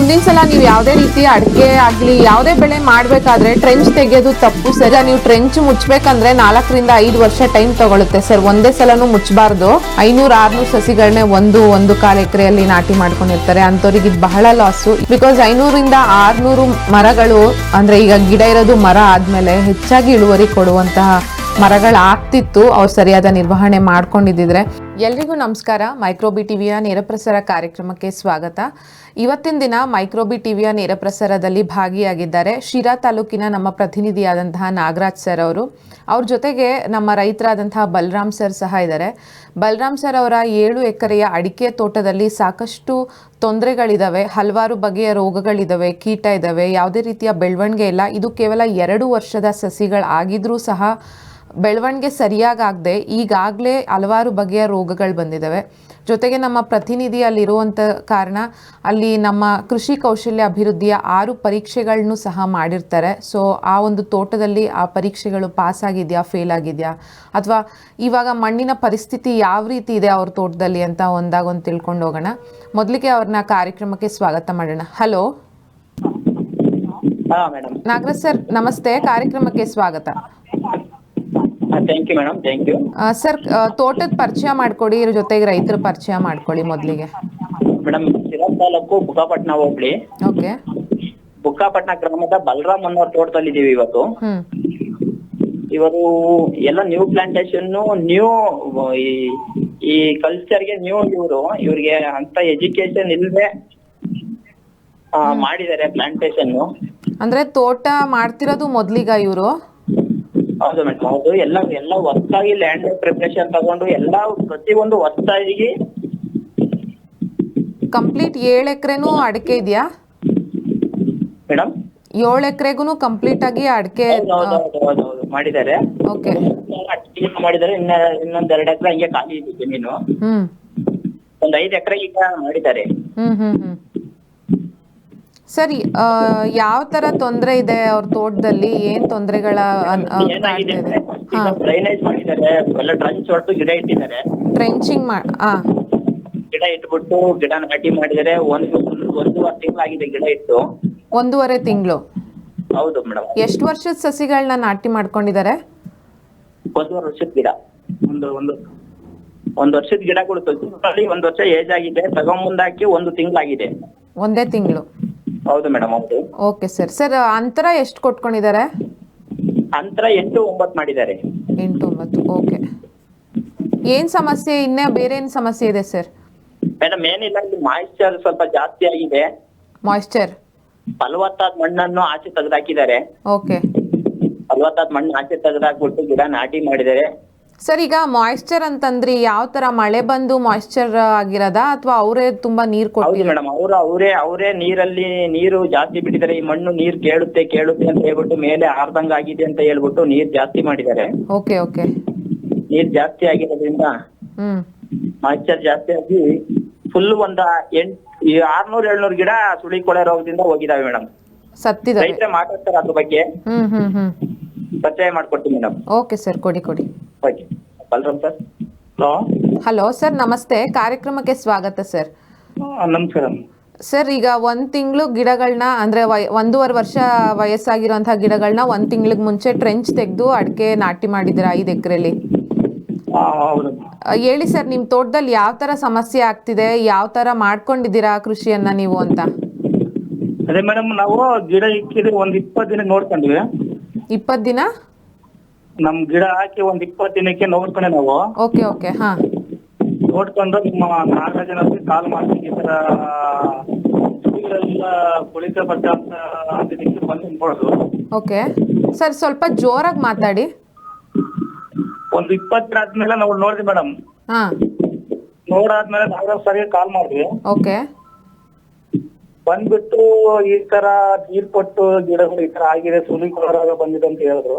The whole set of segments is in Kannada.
ಮುಂದಿನ ಸಲ ನೀವು ಯಾವುದೇ ರೀತಿ ಅಡಿಕೆ ಆಗ್ಲಿ, ಯಾವುದೇ ಬೆಳೆ ಮಾಡ್ಬೇಕಾದ್ರೆ ಟ್ರೆಂಚ್ ತೆಗೆಯೋದು ತಪ್ಪು ಸರ್. ನೀವು ಟ್ರೆಂಚ್ ಮುಚ್ಚಬೇಕಂದ್ರೆ ನಾಲ್ಕರಿಂದ ಐದು ವರ್ಷ ಟೈಮ್ ತಗೊಳುತ್ತೆ ಸರ್. ಒಂದೇ ಸಲನು ಮುಚ್ಚಬಾರ್ದು ಐನೂರು, ಆರ್ನೂರು ಸಸಿಗಳನ್ನೇ ಒಂದು ಒಂದು ಕಾಲು ಎಕರೆಯಲ್ಲಿ ನಾಟಿ ಮಾಡ್ಕೊಂಡಿರ್ತಾರೆ. ಅಂತವ್ರಿಗೆ ಇದು ಬಹಳ ಲಾಸು ಬಿಕಾಸ್ ಐನೂರಿಂದ ಆರ್ನೂರು ಮರಗಳು, ಅಂದ್ರೆ ಈಗ ಗಿಡ ಇರೋದು ಮರ ಆದ್ಮೇಲೆ ಹೆಚ್ಚಾಗಿ ಇಳುವರಿ ಕೊಡುವಂತಹ ಮರಗಳಾಗ್ತಿತ್ತು. ಅವ್ರು ಸರಿಯಾದ ನಿರ್ವಹಣೆ ಮಾಡ್ಕೊಂಡಿದ್ದಿದ್ರೆ. ಎಲ್ರಿಗೂ ನಮಸ್ಕಾರ. ಮೈಕ್ರೋಬಿ ಟಿವಿಯ ನೇರಪ್ರಸಾರ ಕಾರ್ಯಕ್ರಮಕ್ಕೆ ಸ್ವಾಗತ. ಇವತ್ತಿನ ದಿನ ಮೈಕ್ರೋಬಿ ಟಿವಿಯ ನೇರಪ್ರಸಾರದಲ್ಲಿ ಭಾಗಿಯಾಗಿದ್ದಾರೆ. ಶಿರಾ ತಾಲೂಕಿನ ನಮ್ಮ ಪ್ರತಿನಿಧಿಯಾದಂತಹ ನಾಗರಾಜ್ ಸರ್ ಅವರು. ಅವ್ರ ಜೊತೆಗೆ ನಮ್ಮ ರೈತರಾದಂತಹ ಬಲರಾಮ್ ಸರ್ ಸಹ ಇದ್ದಾರೆ. ಬಲರಾಮ್ ಸರ್ ಅವರ ಏಳು ಎಕರೆಯ ಅಡಿಕೆ ತೋಟದಲ್ಲಿ ಸಾಕಷ್ಟು ತೊಂದರೆಗಳಿದ್ದಾವೆ ಹಲವಾರು ಬಗೆಯ ರೋಗಗಳಿದ್ದಾವೆ ಕೀಟ ಇದ್ದಾವೆ ಯಾವುದೇ ರೀತಿಯ ಬೆಳವಣಿಗೆ ಇಲ್ಲ. ಇದು ಕೇವಲ ಎರಡು ವರ್ಷದ ಸಸಿಗಳು ಆಗಿದ್ರೂ ಸಹ ಬೆಳವಣಿಗೆ ಸರಿಯಾಗದೆ ಈಗಾಗಲೇ ಹಲವಾರು ಬಗೆಯ ರೋಗಗಳು ಬಂದಿದ್ದಾವೆ ಜೊತೆಗೆ ನಮ್ಮ ಪ್ರತಿನಿಧಿ ಅಲ್ಲಿರುವಂಥ ಕಾರಣ ಅಲ್ಲಿ ನಮ್ಮ ಕೃಷಿ ಕೌಶಲ್ಯ ಅಭಿವೃದ್ಧಿಯ ಆರು ಪರೀಕ್ಷೆಗಳನ್ನು ಸಹ ಮಾಡಿರ್ತಾರೆ. ಸೊ ಆ ಒಂದು ತೋಟದಲ್ಲಿ ಆ ಪರೀಕ್ಷೆಗಳು ಪಾಸ್ ಆಗಿದೆಯಾ ಫೇಲ್ ಆಗಿದೆಯಾ? ಅಥವಾ ಇವಾಗ ಮಣ್ಣಿನ ಪರಿಸ್ಥಿತಿ ಯಾವ ರೀತಿ ಇದೆ ಅವ್ರ ತೋಟದಲ್ಲಿ ಅಂತ ಒಂದಾಗ ಒಂದು ತಿಳ್ಕೊಂಡು ಹೋಗೋಣ. ಮೊದಲಿಗೆ ಅವ್ರನ್ನ ಕಾರ್ಯಕ್ರಮಕ್ಕೆ ಸ್ವಾಗತ ಮಾಡೋಣ. ಹಲೋ ನಾಗರಾಜ್ ಸರ್ ನಮಸ್ತೆ. ಕಾರ್ಯಕ್ರಮಕ್ಕೆ ಸ್ವಾಗತ. Thank you madam thank you sir ತೋಟದ ಪರಿಚಯ ಮಾಡ್ಕೊಡಿ ಇದ್ರ ಜೊತೆಗೆ ರೈತರ ಪರಿಚಯ ಮಾಡ್ಕೊಳ್ಳಿ ಮೊದಲಿಗೆ. ಮೇಡಮ್ ಶಿರಾ ತಾಲೂಕು ಬುಕ್ಕಾಪಟ್ಟಣ ಹೋಗ್ಲಿ ಓಕೆ. ಬುಕ್ಕಾಪಟ್ನ ಗ್ರಾಮದ ಬಲರಾಮ್ ಅನ್ನೋರ್ ತೋಟದಲ್ಲಿ ಇದೀವಿ ಇವತ್ತು. ಹ್ಮ್. ಇವರು ಎಲ್ಲ ನ್ಯೂ ಪ್ಲಾಂಟೇಶನ್ ನ್ಯೂ ಈ ಈ ಕಲ್ಚರ್ಗೆ ನ್ಯೂ ಇವರು. ಇವ್ರಿಗೆ ಅಂತ ಎಜುಕೇಶನ್ ಇಲ್ಲದೆ ಮಾಡಿದ್ದಾರೆ ಪ್ಲಾಂಟೇಶನ್ ಅಂದ್ರೆ ತೋಟ ಮಾಡ್ತಿರೋದು ಮೊದ್ಲಿಗ ಇವರು? ಹೌದು ಮೇಡಮ್ ಹೌದು ಎಲ್ಲ ಎಲ್ಲ ಹೊಸ್ತಾಗಿ ಲ್ಯಾಂಡ್ ಪ್ರಿಪ್ರೇಷನ್ ತಗೊಂಡು ಎಲ್ಲ ಪ್ರತಿಯೊಂದು ಹೊಸ್ತಾಗಿ ಕಂಪ್ಲೀಟ್ ಏಳು ಎಕರೆನು ಅಡಿಕೆ ಇದೆಯಾ? ಮೇಡಮ್ ಏಳು ಎಕರೆಗೂ ಕಂಪ್ಲೀಟ್ ಆಗಿ ಅಡಿಕೆ ಹೌದು ಹೌದು ಹೌದು ಹೌದು ಹೌದು. ಮಾಡಿದ್ದಾರೆ. ಓಕೆ. ಮಾಡಿದ್ದಾರೆ ಇನ್ನ ಇನ್ನೊಂದ್ ಎರಡು ಎಕರೆ ಹಂಗೆ ಖಾಲಿ ಇದೆ ಜಮೀನು. ಹ್ಮ್. ಒಂದ್ ಐದು ಎಕರೆ ಈಗ ಮಾಡಿದ್ದಾರೆ. ಹ್ಮ್ ಹ್ಮ್ ಹ್ಮ್. ಸರಿ ಆ, ಯಾವ ತರ ತೊಂದರೆ ಇದೆ ಅವ್ರ ತೋಟದಲ್ಲಿ? ಏನ್ ತೊಂದರೆಗಳ ಏನಾಗಿದೆ ಅಂದ್ರೆ ಈಗ ಡ್ರೈನೇಜ್ ಮಾಡಿದ್ದಾರೆ ಎಲ್ಲ ಟ್ರಂಚ್ ಹೊಡೆದು ಗಿಡ ಇಟ್ಟಿದ್ದಾರೆ. ಟ್ರೆಂಚಿಂಗ್ ಮಾ ಆ. ಗಿಡ ಇಟ್ಬಿಟ್ಟು ಗಿಡ ನಾಟಿ ಮಾಡಿದರೆ ಒಂದು ಒಂದೂವರೆ ತಿಂಗಳಾಗಿದೆ ಗಿಡ ಇಟ್ಟು. ಒಂದೂವರೆ ತಿಂಗಳು. ಹೌದು ಮೇಡಮ್. ಎಷ್ಟು ವರ್ಷದ ಸಸಿಗಳನ್ನ ನಾಟಿ ಮಾಡ್ಕೊಂಡಿದ್ದಾರೆ? ಒಂದೂವರೆ ವರ್ಷದ ಗಿಡ. ಒಂದು ಒಂದು ಒಂದ್ ವರ್ಷದ ಗಿಡಗಳು ತೊಗೊಳ್ಳಿ ಒಂದ್ ವರ್ಷ ಏಜ್ ಆಗಿದೆ ತಗೊಂಬಂದಾಕಿ ಒಂದು ತಿಂಗಳಾಗಿದೆ. ಒಂದೇ ತಿಂಗಳು. ಹೌದು ಮೇಡಮ್ ಹೌದು. Okay sir. ಸರ್ ಅಂತರ ಎಷ್ಟು ಕೊಟ್ಕೊಂಡಿದ್ದಾರೆ? ಅಂತರ ಎಂಟು ಒಂಬತ್ತು ಮಾಡಿದ್ದಾರೆ. ಎಂಟು ಒಂಬತ್ತು ಓಕೆ. ಏನು ಸಮಸ್ಯೆ ಇನ್ನೇ ಬೇರೆ ಏನು ಸಮಸ್ಯೆ ಇದೆ ಸರ್? ಮೇಡಮ್ ಏನಿಲ್ಲ ಇಲ್ಲಿ ಮಾಯಿಶ್ಚರ್ ಸ್ವಲ್ಪ ಜಾಸ್ತಿ ಆಗಿದೆ. ಮಾಯಿಶ್ಚರ್ ಫಲವತ್ತಾದ ಮಣ್ಣನ್ನು ಆಚೆ ತೆಗೆದಾಕಿದ್ದಾರೆ. ಓಕೆ. ಫಲವತ್ತಾದ ಮಣ್ಣು ಆಚೆ ತೆಗೆದಾಕ್ಬಿಟ್ಟು ಗಿಡ ನಾಟಿ ಮಾಡಿದ್ದಾರೆ. ಸರ್ ಈಗ ಮಾಯಿಶ್ಚರ್ ಅಂತಂದ್ರಿ ಯಾವ ತರ ಮಳೆ ಬಂದು ಮಾಯಿಶ್ಚರ್ ಆಗಿರೋದಾ? ಅಥವಾ ಅವರೇ ತುಂಬಾ ನೀರು ಹೌದು ಮೇಡಮ್ ಅವರು ಅವರೇ ಅವರೇ ನೀರಲ್ಲಿ ನೀರು ಜಾಸ್ತಿ ಬಿಟ್ಟಿದ್ದಾರೆ. ಈ ಮಣ್ಣು ನೀರ್ ಕೇಳುತ್ತೆ ಕೇಳುತ್ತೆ ಅಂತ ಹೇಳ್ಬಿಟ್ಟು ಮೇಲೆ ಆರ್ದಂಗ ಆಗಿದೆ ಅಂತ ಹೇಳ್ಬಿಟ್ಟು ನೀರ್ ಜಾಸ್ತಿ ಮಾಡಿದ್ದಾರೆ. Okay okay. ನೀರ್ ಜಾಸ್ತಿ ಆಗಿರೋದ್ರಿಂದ ಮಾಯಿಶ್ಚರ್ ಜಾಸ್ತಿ ಆಗಿ ಫುಲ್ ಒಂದ ಎಂಟ್ ಈ ಆರ್ನೂರ್ ಏಳ್ನೂರ್ ಗಿಡ ಸುಳಿ ಕೊಳೆ ರೋಗದಿಂದ ಹೋಗಿದಾವೆ ಮೇಡಮ್. ಸತ್ತಿದ್ದಾರೆ ರೈತರೇ ಮಾತಾಡ್ತಾರೆ ಅದ್ರ ಬಗ್ಗೆ. ಹ್ಮ್ ಹ್ಮ್ ಹ್ಞೂ ಪರಿಚಯ ಮಾಡ್ಕೊಡ್ತೀನಿ ಮೇಡಮ್. ಓಕೆ ಸರ್ ಕೊಡಿ ಕೊಡಿ. Okay. Balaram sir? Hello? Hello sir ನಮಸ್ತೆ. ಕಾರ್ಯಕ್ರಮಕ್ಕೆ ಸ್ವಾಗತ ಸರ್. ನಮಸ್ಕಾರ. ಸರ್ ಈಗ ಒಂದ್ ತಿಂಗಳು ಗಿಡಗಳನ್ನ ಅಂದ್ರೆ ವಯ ಒಂದೂವರೆ ವರ್ಷ ವಯಸ್ಸಾಗಿರುವಂತಹ ಗಿಡಗಳನ್ನ ಒಂದ್ ತಿಂಗಳಿಗೆ ಮುಂಚೆ ಟ್ರೆಂಚ್ ತೆಗೆದು ಅಡಿಕೆ ನಾಟಿ ಮಾಡಿದ್ರ ಐದು ಎಕರೆಲಿ? ಹೌದು. ಹೇಳಿ ಸರ್ ನಿಮ್ಮ ತೋಟದಲ್ಲಿ ಯಾವ ತರ ಸಮಸ್ಯೆ ಆಗ್ತಿದೆ? ಯಾವ ತರ ಮಾಡ್ಕೊಂಡಿದ್ದೀರಾ ಕೃಷಿಯನ್ನ ನೀವು ಅಂತ? ಅದೇ ಮೇಡಮ್ ನಾವು ಗಿಡ ಇಕ್ಕಿದ್ರೆ ಒಂದ್ ಇಪ್ಪತ್ತು ದಿನ ನೋಡ್ಕೊಂಡ್ವಿ. ಇಪ್ಪತ್ತು ದಿನ? ನಮ್ ಗಿಡ ಹಾಕಿ ಒಂದ್ ಇಪ್ಪತ್ತು ದಿನಕ್ಕೆ ನೋಡ್ಕೊಂಡೆ ನಾವು. ಓಕೆ ಓಕೆ ಹಾ. ನೋಡ್ಕೊಂಡು ನಿಮ್ಮ ಜನ ಕಾಲ್ ಮಾಡ್ತೀನಿ ಈ ತರ ಕುಳಿತ ಬಟ್ಟ ಅಂತ ಬಂದು ನೋಡೋದು. ಓಕೆ. ಸರ್ ಸ್ವಲ್ಪ ಜೋರಾಗಿ ಮಾತಾಡಿ. ಒಂದು ಇಪ್ಪತ್ತು ದಿನ ಆದ್ಮೇಲೆ ನಾವು ನೋಡಿದ್ವಿ ಮೇಡಮ್. ಹಾ. ನೋಡಾದ್ಮೇಲೆ ನಾಗರಾಜ್ ಸರ್ಗೆ ಕಾಲ್ ಮಾಡಿದ್ವಿ ಓಕೆ. ಬಂದ್ಬಿಟ್ಟು ಈ ತರ ನೀರ್ ಕೊಟ್ಟು ಗಿಡಗಳು ಈ ತರ ಆಗಿದೆ ಸುಲಿ ಕೊಡೋರಾಗ ಬಂದಿದೆ ಅಂತ ಹೇಳಿದ್ರು.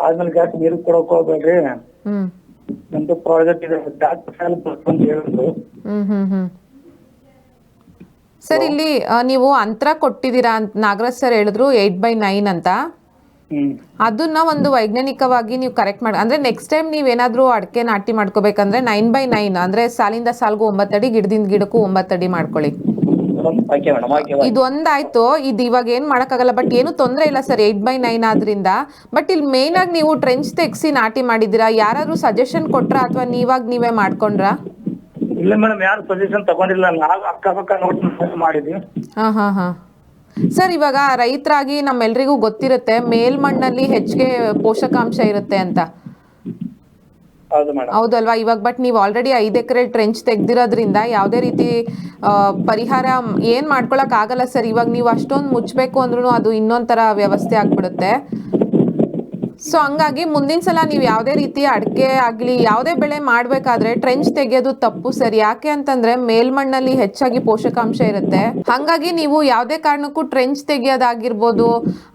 ಆದ್ಮೇಲೆ ಜಾಸ್ತಿ ನೀರು ಕೊಡಕ್ ಹೋಗ್ಬೇಡ್ರಿ. ನಮ್ದು ಪ್ರಾಜೆಕ್ಟ್ ಇದೆ ಡಾಕ್ಟರ್ ಅಂತ ಹೇಳಿದ್ರು. ಸರ್ ಇಲ್ಲಿ ನೀವು ಅಂತರ ಕೊಟ್ಟಿದ್ದೀರಾ ಅಂತ ನಾಗರಾಜ್ ಸರ್ ಹೇಳಿದ್ರು ಏಯ್ಟ್ ಬೈ ನೈನ್ ಅಂತ. ಅದನ್ನ ಒಂದು ವೈಜ್ಞಾನಿಕವಾಗಿ ನೀವು ಕರೆಕ್ಟ್ ಮಾಡಿ ಅಂದ್ರೆ ನೆಕ್ಸ್ಟ್ ಟೈಮ್ ನೀವೇನಾದ್ರೂ ಅಡಿಕೆ ನಾಟಿ ಮಾಡ್ಕೋಬೇಕಂದ್ರೆ ನೈನ್ ಬೈ ನೈನ್ ಅಂದ್ರೆ ಸಾಲಿಂದ ಸಾಲ್ಗೂ ಒಂಬತ್ತಡಿ ಗಿಡದಿಂದ ಗಿಡಕ್ಕೂ ಒಂಬತ್ತಡಿ ಮಾಡ್ಕೊಳ್ಳಿ. ಓಕೆ ಇದು ಒಂದಾಯ್ತು ಇದು ಇವಾಗ ಏನ್ ಮಾಡಕ್ಕಾಗಲ್ಲ ಬಟ್ ಏನು ತೊಂದರೆ ಇಲ್ಲ ಸರ್ ಏಟ್ ಬೈ ನೈನ್ ಆದ್ರಿಂದ. ಬಟ್ ಇಲ್ಲಿ ಮೇನ್ ಆಗಿ ನೀವು ಟ್ರೆಂಚ್ ತೆಗ್ಸಿ ನಾಟಿ ಮಾಡಿದಿರಾ ಯಾರಾದ್ರೂ ಸಜೆಷನ್ ಕೊಟ್ರಾ ಅಥವಾ ನೀವಾಗ ನೀವೇ ಮಾಡ್ಕೊಂಡ್ರಾ? ಇಲ್ಲ ಮೇಡಮ್ ಯಾರು ಸಜೆಷನ್ ತಗೊಂಡಿಲ್ಲ. ನಾವು ಅಕ್ಕಪಕ್ಕ ನೋಡಿ ಮಾಡಿದ್ವಿ. ಹಾ ಹಾ ಹಾ. ಸರ್ ಇವಾಗ ರೈತರಾಗಿ ನಮ್ಮೆಲ್ರಿಗೂ ಗೊತ್ತಿರುತ್ತೆ ಮೇಲ್ಮಣ್ಣಲ್ಲಿ ಹೆಚ್ಚಿಗೆ ಪೋಷಕಾಂಶ ಇರುತ್ತೆ ಅಂತ. ಹೌದಲ್ವಾ? ಇವಾಗ ಬಟ್ ನೀವು ಆಲ್ರೆಡಿ ಐದು ಎಕರೆ ಟ್ರೆಂಚ್ ತೆಗ್ದಿರೋದ್ರಿಂದ ಯಾವುದೇ ರೀತಿ ಪರಿಹಾರ ಏನು ಮಾಡ್ಕೊಳಕ್ ಆಗಲ್ಲ ಸರ್. ಇವಾಗ ನೀವು ಅಷ್ಟೊಂದು ಮುಚ್ಚಬೇಕು ಅಂದ್ರೂ ಅದು ಇನ್ನೊಂಥರ ವ್ಯವಸ್ಥೆ ಆಗ್ಬಿಡುತ್ತೆ. ಸೊ ಹಂಗಾಗಿ ಮುಂದಿನ ಸಲ ನೀವು ಯಾವುದೇ ರೀತಿ ಅಡಿಕೆ ಆಗಲಿ ಯಾವುದೇ ಬೆಳೆ ಮಾಡಬೇಕಾದ್ರೆ ಟ್ರೆಂಚ್ ತೆಗೆಯೋದು ತಪ್ಪು ಸರ್? ಯಾಕೆ ಅಂತಂದ್ರೆ ಮೇಲ್ಮಣ್ಣಲ್ಲಿ ಹೆಚ್ಚಾಗಿ ಪೋಷಕಾಂಶ ಇರುತ್ತೆ. ಹಂಗಾಗಿ ನೀವು ಯಾವುದೇ ಕಾರಣಕ್ಕೂ ಟ್ರೆಂಚ್ ತೆಗೆಯೋದಾಗಿರ್ಬೋದು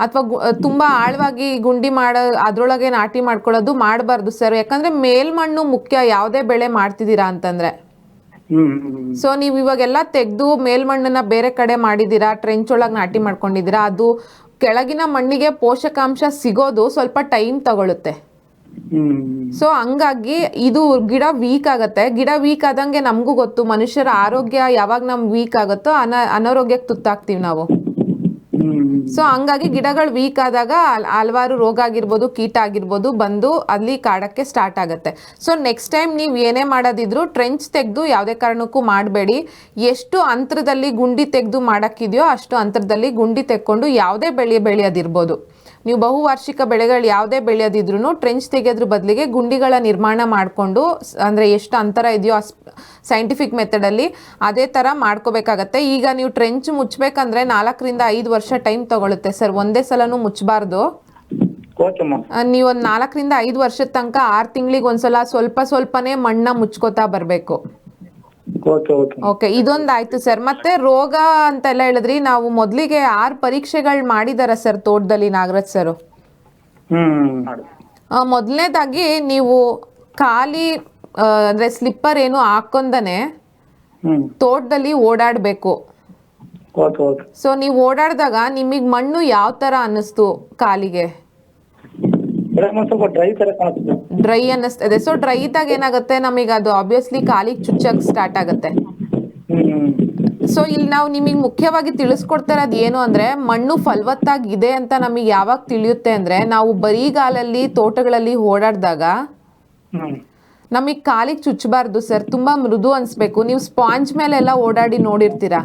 ಅಥವಾ ತುಂಬಾ ಆಳವಾಗಿ ಗುಂಡಿ ಮಾಡೋ ಅದರೊಳಗೆ ನಾಟಿ ಮಾಡ್ಕೊಳ್ಳೋದು ಮಾಡಬಾರ್ದು ಸರ್. ಯಾಕಂದ್ರೆ ಮೇಲ್ಮಣ್ಣು ಮುಖ್ಯ ಯಾವುದೇ ಬೆಳೆ ಮಾಡ್ತಿದ್ದೀರಾ ಅಂತಂದ್ರೆ. ಸೊ ನೀವು ಇವಾಗೆಲ್ಲ ತೆಗೆದು ಮೇಲ್ಮಣ್ಣನ್ನ ಬೇರೆ ಕಡೆ ಮಾಡಿದ್ದೀರಾ ಟ್ರೆಂಚ್ ಒಳಗೆ ನಾಟಿ ಮಾಡ್ಕೊಂಡಿದ್ದೀರಾ ಅದು ಕೆಳಗಿನ ಮಣ್ಣಿಗೆ ಪೋಷಕಾಂಶ ಸಿಗೋದು ಸ್ವಲ್ಪ ಟೈಮ್ ತಗೊಳುತ್ತೆ. ಸೊ ಹಂಗಾಗಿ ಇದು ಗಿಡ ವೀಕ್ ಆಗತ್ತೆ. ಗಿಡ ವೀಕ್ ಆದಂಗೆ ನಮಗೂ ಗೊತ್ತು. ಮನುಷ್ಯರ ಆರೋಗ್ಯ ಯಾವಾಗ ನಮ್ ವೀಕ್ ಆಗುತ್ತೋ ಅನ ಅನಾರೋಗ್ಯಕ್ಕೆ ತುತ್ತಾಗ್ತೀವಿ ನಾವು. ಸೊ ಹಂಗಾಗಿ ಗಿಡಗಳು ವೀಕ್ ಆದಾಗ ಹಲ್- ಹಲವಾರು ರೋಗ ಆಗಿರ್ಬೋದು, ಕೀಟ ಆಗಿರ್ಬೋದು ಬಂದು ಅಲ್ಲಿ ಕಾಡಕ್ಕೆ ಸ್ಟಾರ್ಟ್ ಆಗುತ್ತೆ. ಸೊ ನೆಕ್ಸ್ಟ್ ಟೈಮ್ ನೀವು ಏನೇ ಮಾಡೋದಿದ್ರು ಟ್ರೆಂಚ್ ತೆಗೆದು ಯಾವುದೇ ಕಾರಣಕ್ಕೂ ಮಾಡಬೇಡಿ. ಎಷ್ಟು ಅಂತರದಲ್ಲಿ ಗುಂಡಿ ತೆಗೆದು ಮಾಡೋಕ್ಕಿದೆಯೋ ಅಷ್ಟು ಅಂತರದಲ್ಲಿ ಗುಂಡಿ ತೆಕ್ಕೊಂಡು ಯಾವುದೇ ಬೆಳೆ ಬೆಳೆಯೋದಿರ್ಬೋದು. ನೀವು ಬಹುವಾರ್ಷಿಕ ಬೆಳೆಗಳು ಯಾವುದೇ ಬೆಳೆಯೋದಿದ್ರು ಟ್ರೆಂಚ್ ತೆಗೆಯೋದ್ರ ಬದಲಿಗೆ ಗುಂಡಿಗಳ ನಿರ್ಮಾಣ ಮಾಡಿಕೊಂಡು ಅಂದರೆ ಎಷ್ಟು ಅಂತರ ಇದೆಯೋ ಅಸ್ ಸೈಂಟಿಫಿಕ್ ಮೆಥಡಲ್ಲಿ ಅದೇ ಥರ ಮಾಡ್ಕೋಬೇಕಾಗತ್ತೆ. ಈಗ ನೀವು ಟ್ರೆಂಚ್ ಮುಚ್ಚಬೇಕಂದ್ರೆ ನಾಲ್ಕರಿಂದ ಐದು ವರ್ಷ ಟೈಮ್ ತಗೊಳುತ್ತೆ ಸರ್. ಒಂದೇ ಸಲನೂ ಮುಚ್ಚಬಾರ್ದು ಒಂದು ನಾಲ್ಕರಿಂದ ಐದು ವರ್ಷದ ತನಕ ಆರು ತಿಂಗಳಿಗೆ ಒಂದ್ಸಲ ಸ್ವಲ್ಪ ಸ್ವಲ್ಪನೇ ಮಣ್ಣ ಮುಚ್ಕೋತಾ ಬರಬೇಕು. ಓಕೆ ಓಕೆ ಓಕೆ ಇದೊಂದು ಆಯ್ತು ಸರ್ ಮತ್ತೆ ರೋಗ ಅಂತೆಲ್ಲ ಹೇಳಿದ್ರಿ ನಾವು ಮೊದಲಿಗೆ ಆರು ಪರೀಕ್ಷೆಗಳು ಮಾಡಿದಾರ ಸರ್ ತೋಟದಲ್ಲಿ ನಾಗರಾಜ್ ಸರ್ ಹ್ಮ್. ಮೊದಲನೇದಾಗಿ ನೀವು ಖಾಲಿ ಆ, ಅಂದ್ರೆ ಸ್ಲಿಪ್ಪರ್ ಏನು ಹಾಕೊಂಡನೆ ಹ್ಮ್. ತೋಟದಲ್ಲಿ ಓಡಾಡಬೇಕು. ಓಕೆ ಓಕೆ ಸೊ ನೀವು ಓಡಾಡಿದಾಗ ನಿಮಗೆ ಮಣ್ಣು ಯಾವ ತರ ಅನ್ನಿಸ್ತು ಕಾಲಿಗೆ ಮೇಡಮ್ ಒಂದ್ ಸ್ವಲ್ಪ ಡ್ರೈ ತರ ಕಾಣಿಸ್ತದೆ ಡ್ರೈ ಅನ್ನಿಸ್ತದೆ. ಸೊ ಡ್ರೈ ಇದ್ದಾಗ ಏನಾಗುತ್ತೆ? ನಮಗೆ ಅದು ಆಬ್ವಿಯಸ್ಲಿ ಕಾಲಿಗೆ ಚುಚ್ಚಕ್ ಸ್ಟಾರ್ಟ್ ಆಗುತ್ತೆ. ಹ್ಮ್. ಸೊ ಇಲ್ಲಿ ನಾವು ನಿಮಗೆ ಮುಖ್ಯವಾಗಿ ತಿಳಿಸ್ಕೊಡ್ತಾ ಇರೋದು ಏನು ಅಂದ್ರೆ ಮಣ್ಣು ಫಲವತ್ತಾಗಿದೆ ಅಂತ ನಮಗೆ ಯಾವಾಗ ತಿಳಿಯುತ್ತೆ ಅಂದ್ರೆ ನಾವು ಬರಿಗಾಲಲ್ಲಿ ತೋಟಗಳಲ್ಲಿ ಓಡಾಡಿದಾಗ ಹ್ಮ್. ನಮಗೆ ಕಾಲಿಗೆ ಚುಚ್ಚಬಾರ್ದು ಸರ್. ತುಂಬಾ ಮೃದು ಅನ್ಸ್ಬೇಕು. ನೀವು ಸ್ಪಾಂಜ್ ಮೇಲೆಲ್ಲ ಓಡಾಡಿ ನೋಡಿರ್ತೀರಾ?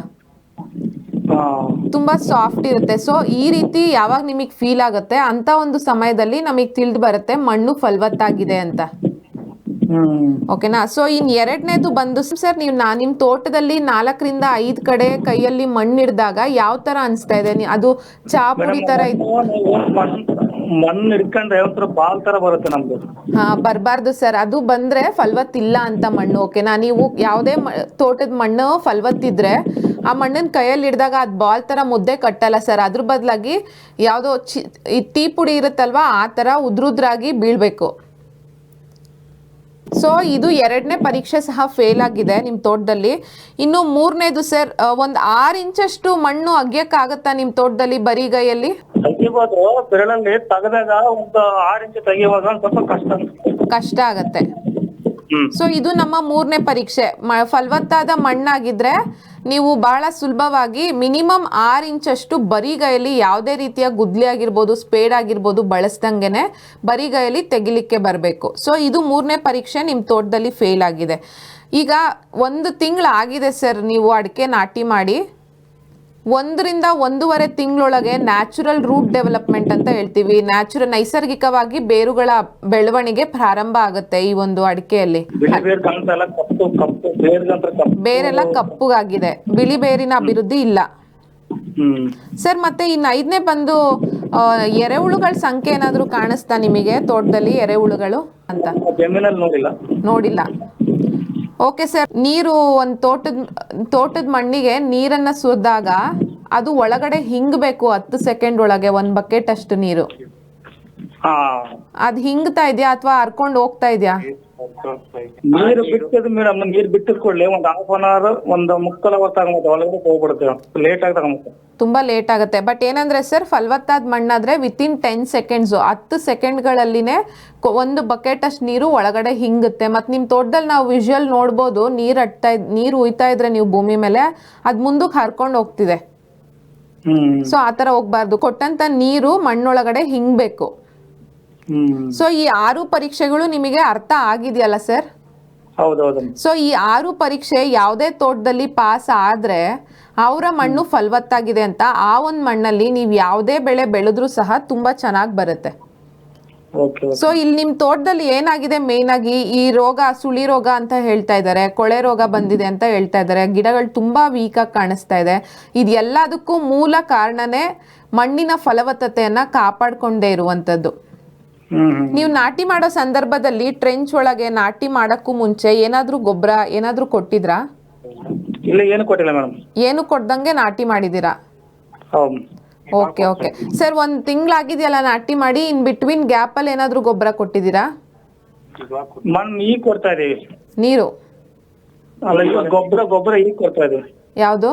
ತುಂಬಾ ಸಾಫ್ಟ್ ಇರುತ್ತೆ. ಸೊ ಈ ರೀತಿ ಯಾವಾಗ ನಿಮಗೆ ಫೀಲ್ ಆಗುತ್ತೆ? ಅಂತ ಒಂದು ಸಮಯದಲ್ಲಿ ನಮಗೆ ತಿಳಿದು ಬರುತ್ತೆ ಮಣ್ಣು ಫಲವತ್ತಾಗಿದೆ ಅಂತ. ಓಕೆನಾ ಸೊ ಇನ್ ಎರಡನೇದು ಬಂದು ಸರ್ ನೀವು ನಾ ನಿಮ್ಮ ತೋಟದಲ್ಲಿ ನಾಲ್ಕರಿಂದ ಐದು ಕಡೆ ಕೈಯಲ್ಲಿ ಮಣ್ಣು ಹಿಡ್ದಾಗ ಯಾವ ತರ ಅನಿಸ್ತಾ ಇದೆ? ನೀ- ಅದು ಚಾ ಪುಡಿ ತರ ಇದ್ ಮಣ್ಣು ತರ ಬರುತ್ತೆ ನಮ್ದು. ಹಾ, ಬರಬಾರ್ದು ಸರ್. ಅದು ಬಂದ್ರೆ ಫಲವತ್ತಿಲ್ಲ ಅಂತ ಮಣ್ಣು ಓಕೆನಾ ನೀವು ಯಾವುದೇ ತೋಟದ ಮಣ್ಣು ಫಲವತ್ತಿದ್ರೆ ಆ ಮಣ್ಣನ್ನ ಕೈಯಲ್ಲಿ ಹಿಡ್ದಾಗ ಅದು ಬಾಲ್ ತರ ಮುದ್ದೆ ಕಟ್ಟಲ್ಲ ಸರ್. ಅದ್ರ ಬದಲಾಗಿ ಯಾವ್ದೋ ಚಿ, ಈ ಟೀ ಪುಡಿ ಇರುತ್ತಲ್ವಾ, ಆ ತರ ಉದ್ರುದ್ರಾಗಿ ಬೀಳ್ಬೇಕು. ಸೊ ಇದು ಎರಡನೇ ಪರೀಕ್ಷೆ ಸಹ ಫೇಲ್ ಆಗಿದೆ ನಿಮ್ಮ ತೋಟದಲ್ಲಿ. ಇನ್ನು ಮೂರನೇದು ಸರ್ ಒಂದು ಆರು ಇಂಚಷ್ಟು ಮಣ್ಣು ಅಗ್ಯಕ್ಕಾಗತ್ತಾ ನಿಮ್ಮ ತೋಟದಲ್ಲಿ ಬರಿಗೈಯಲ್ಲಿ? ತೆಗಿಬೋದು. ಬೆರಳಲ್ಲಿ ತೆಗೆದಾಗ ಒಂದು ಆರು ಇಂಚು ತೆಗಿಯುವಾಗ ಸ್ವಲ್ಪ ಕಷ್ಟ ಕಷ್ಟ ಆಗತ್ತೆ. ಸೊ ಇದು ನಮ್ಮ ಮೂರನೇ ಪರೀಕ್ಷೆ. ಫಲವತ್ತಾದ ಮಣ್ಣಾಗಿದ್ರೆ ನೀವು ಬಹಳ ಸುಲಭವಾಗಿ ಮಿನಿಮಮ್ ಆರು ಇಂಚಷ್ಟು ಬರಿಗೈಯಲ್ಲಿ ಯಾವುದೇ ರೀತಿಯ ಗುದ್ಲಿ ಆಗಿರ್ಬೋದು, ಸ್ಪೇಡ್ ಆಗಿರ್ಬೋದು ಬಳಸ್ದಂಗೆ ಬರಿಗೈಯಲ್ಲಿ ತೆಗಿಲಿಕ್ಕೆ ಬರಬೇಕು. ಸೊ ಇದು ಮೂರನೇ ಪರೀಕ್ಷೆ ನಿಮ್ಮ ತೋಟದಲ್ಲಿ ಫೇಲ್ ಆಗಿದೆ. ಈಗ ಒಂದು ತಿಂಗಳು ಆಗಿದೆ ಸರ್ ನೀವು ಅಡಿಕೆ ನಾಟಿ ಮಾಡಿ. ಒಂದರಿಂದ ಒಂದೂವರೆ ತಿಂಗಳೊಳಗೆ ನ್ಯಾಚುರಲ್ ರೂಟ್ ಡೆವಲಪ್ಮೆಂಟ್ ಅಂತ ಹೇಳ್ತೀವಿ. ನ್ಯಾಚುರಲ್ ನೈಸರ್ಗಿಕವಾಗಿ ಬೇರುಗಳ ಬೆಳವಣಿಗೆ ಪ್ರಾರಂಭ ಆಗುತ್ತೆ ಈ ಒಂದು ಅಡಿಕೆಯಲ್ಲಿ. ಬೇರೆಲ್ಲ ಕಪ್ಪುಗಾಗಿದೆ. ಬಿಳಿ ಬೇರಿನ ಅಭಿವೃದ್ಧಿ ಇಲ್ಲ. ಸರ್ ಮತ್ತೆ ಇನ್ನ ಐದನೇ ಬಂದು ಎರೆಹುಳುಗಳ ಸಂಖ್ಯೆ ಏನಾದ್ರೂ ಕಾಣಿಸ್ತಾ ನಿಮಗೆ? ತೋಟದಲ್ಲಿ ಎರೆಹುಳುಗಳು ಅಂತ? ನೋಡಿಲ್ಲ. ಓಕೆ ಸರ್ ನೀರು ಒಂದು ತೋಟದ ತೋಟದ ಮಣ್ಣಿಗೆ ನೀರನ್ನ ಸುರಿದಾಗ ಅದು ಒಳಗಡೆ ಹಿಂಗಬೇಕು ಹತ್ತು ಸೆಕೆಂಡ್ ಒಳಗೆ ಒಂದು ಬಕೆಟ್ ಅಷ್ಟು ನೀರು. ಅದ್ ಅದು ಹಿಂಗ್ತಾ ಇದೆಯಾ ಅಥವಾ ಹರ್ಕೊಂಡು ಹೋಗ್ತಾ ಇದೆಯಾ? ನೀರು ಬಿಟ್ಟದ ಮೇಡಮ್ ನೀರ್ ಬಿಟ್ಟಿದ್ ಕೂಡಲೇ ಒಂದ್ ಹಾಫ್ ಅನ್ ಅವರ್ ಒಂದ್ ಮುಕ್ಕಲ್ ಅವರ್ ತಗೊಂಬತ್ತೆ. ಒಳಗಡೆ ಹೋಗ್ಬಿಡುತ್ತೆ. ಲೇಟ್ ಆಗಿ ತಗೊಂಬತ್ತೆ. ತುಂಬಾ ಲೇಟ್ ಆಗುತ್ತೆ. ಬಟ್ ಏನಂದ್ರೆ ಸರ್ ಫಲವತ್ತಾದ ಮಣ್ಣಾದ್ರೆ ವಿತಿನ್ ಟೆನ್ ಸೆಕೆಂಡ್ಸ್ ಹತ್ತು ಸೆಕೆಂಡ್ಗಳಲ್ಲಿನೇ ಒಂದು ಬಕೆಟ್ ಅಷ್ಟು ನೀರು ಒಳಗಡೆ ಹಿಂಗುತ್ತೆ. ಮತ್ತೆ ನಿಮ್ ತೋಟದಲ್ಲಿ ನಾವು ವಿಜುವಲ್ ನೋಡ್ಬೋದು ನೀರ್ ಅಟ್ತಾ ನೀರ್ ಉಯ್ತಾ ಇದ್ರೆ ನೀವು ಭೂಮಿ ಮೇಲೆ ಅದ್ ಮುಂದಕ್ಕೆ ಹರ್ಕೊಂಡು ಹೋಗ್ತಿದೆ. ಸೊ ಆತರ ಥರ ಹೋಗ್ಬಾರ್ದು. ಕೊಟ್ಟಂತ ನೀರು ಮಣ್ಣೊಳಗಡೆ ಹಿಂಗಬೇಕು. ಸೊ ಈ ಆರು ಪರೀಕ್ಷೆಗಳು ನಿಮಗೆ ಅರ್ಥ ಆಗಿದೆಯಲ್ಲ ಸರ್ ಹೌದೌದು. ಸೊ ಈ ಆರು ಪರೀಕ್ಷೆ ಯಾವುದೇ ತೋಟದಲ್ಲಿ ಪಾಸ್ ಆದ್ರೆ ಅವರ ಮಣ್ಣು ಫಲವತ್ತಾಗಿದೆ ಅಂತ ಆ ಒಂದು ಮಣ್ಣಲ್ಲಿ ನೀವು ಯಾವುದೇ ಬೆಳೆ ಬೆಳೆದ್ರೂ ಸಹ ತುಂಬಾ ಚೆನ್ನಾಗಿ ಬರುತ್ತೆ. ಸೊ ಇಲ್ಲಿ ನಿಮ್ ತೋಟದಲ್ಲಿ ಏನಾಗಿದೆ ಮೇನ್ ಆಗಿ? ಈ ರೋಗ ಸುಳಿ ರೋಗ ಅಂತ ಹೇಳ್ತಾ ಇದ್ದಾರೆ ಕೊಳೆ ರೋಗ ಬಂದಿದೆ ಅಂತ ಹೇಳ್ತಾ ಇದ್ದಾರೆ ಗಿಡಗಳು ತುಂಬಾ ವೀಕ್ ಆಗಿ ಕಾಣಿಸ್ತಾ ಇದೆ. ಇದೆಲ್ಲದಕ್ಕೂ ಮೂಲ ಕಾರಣನೇ ಮಣ್ಣಿನ ಫಲವತ್ತತೆಯನ್ನ ಕಾಪಾಡ್ಕೊಂಡೇ ಇರುವಂತದ್ದು. ನೀವು ನಾಟಿ ಮಾಡೋ ಸಂದರ್ಭದಲ್ಲಿ ಟ್ರೆಂಚ್ ಒಳಗೆ ನಾಟಿ ಮಾಡಕ್ಕೂ ಮುಂಚೆ ಏನಾದ್ರೂ ಗೊಬ್ಬರ ಏನಾದ್ರೂ ಕೊಟ್ಟಿದ್ರಾ? ಇಲ್ಲ ಏನು ಕೊಟ್ಟಿಲ್ಲ ಮೇಡಮ್. ಏನು ಕೊಡ್ದಂಗೆ ನಾಟಿ ಮಾಡಿದೀರಾ ಹೌದು. Okay okay. ಸರ್ ಒಂದ್ ತಿಂಗಳಾಗಿದೆಯಲ್ಲ ನಾಟಿ ಮಾಡಿ ಇನ್ ಬಿಟ್ವೀನ್ ಗ್ಯಾಪ್ ಅಲ್ಲಿ ಏನಾದ್ರೂ ಗೊಬ್ಬರ ಕೊಟ್ಟಿದ್ದೀರಾ? ಮಣ್ಣು ಈಗ ಕೊಡ್ತಾ ಇದೀವಿ. ನೀರು? ಅಲ್ಲ ಗೊಬ್ಬರ ಗೊಬ್ಬರ ಈಗ ಕೊಡ್ತಾ ಇದೀವಿ. ಯಾವುದು?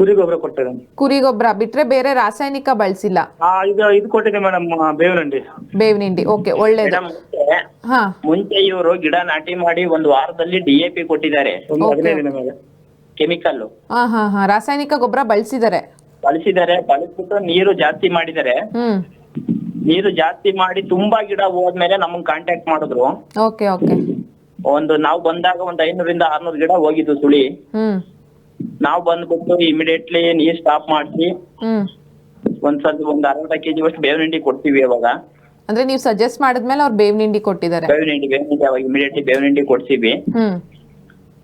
ಕುರಿ ಗೊಬ್ಬರ ಕೊಟ್ಟಿದೆ ಕುರಿ ಗೊಬ್ಬರ ಬಿಟ್ರೆ ಬೇರೆ ರಾಸಾಯನಿಕ ಬಳಸಿಲ್ಲ? ಆ ಇದು ಇದು ಕೊಟ್ಟಿದೆ ಮೇಡಮ್ ಬೇವಿನಂಡಿ. ಬೇವಿನ ಹಿಂಡಿ ಓಕೆ ಒಳ್ಳೇದು. ಮೇಡಮ್ ಮುಂಚೆ ಹಾ. ಮುಂಚೆ ಇವರು ಗಿಡ ನಾಟಿ ಮಾಡಿ ಒಂದು ವಾರದಲ್ಲಿ ಡಿಎಪಿ ಕೊಟ್ಟಿದ್ದಾರೆ. ಒಂದು ಹದಿನೈದು ದಿನ ಮೇಲೆ. ಕೆಮಿಕಲ್ ಹಾ ಹಾ ಹಾ ರಾಸಾಯನಿಕ ಗೊಬ್ಬರ ಬಳಸಿದ್ದಾರೆ. ಬಳಸಿದ್ದಾರೆ ಬಳಸ್ಬಿಟ್ಟು ನೀರು ಜಾಸ್ತಿ ಮಾಡಿದ್ದಾರೆ. ಹ್ಮ್. ನೀರು ಜಾಸ್ತಿ ಮಾಡಿ ತುಂಬಾ ಗಿಡ ಹೋದ್ಮೇಲೆ ನಮ್ಗೆ ಕಾಂಟ್ಯಾಕ್ಟ್ ಮಾಡಿದ್ರು. Okay okay. ಒಂದು ನಾವು ಬಂದಾಗ ಒಂದ್ ಐನೂರಿಂದ ಆರ್ನೂರು ಗಿಡ ಹೋಗಿದ್ದು ಸುಳಿ. ಹ್ಮ್. ನಾವು ಬಂದ್ಬಿಟ್ಟು ಇಮಿಡಿಯೇಟ್ಲಿ ನೀರ್ ಸ್ಟಾಪ್ ಮಾಡಿಸಿ ಹ್ಮ್. ಒಂದ್ ಸ್ವಲ್ಪ ಒಂದ್ ಅರ್ಧ ಕೆಜಿ ಅಷ್ಟು ಬೇವಿನ ಹಿಂಡಿ ಕೊಡ್ತೀವಿ ಇವಾಗ. ಅಂದ್ರೆ ನೀವು ಸಜೆಸ್ಟ್ ಮಾಡಿದ್ಮೇಲೆ ಅವ್ರು ಬೇವಿನ ಹಿಂಡಿ ಕೊಟ್ಟಿದ್ದಾರೆ. ಬೇವಿನ ಹಿಂಡಿ ಬೇವಿನ ಹಿಂಡಿ ಅವಾಗ ಇಮಿಡಿಯೇಟ್ಲಿ ಬೇವಿನ ಹಿಂಡಿ ಕೊಡ್ತೀವಿ ಹ್ಮ್.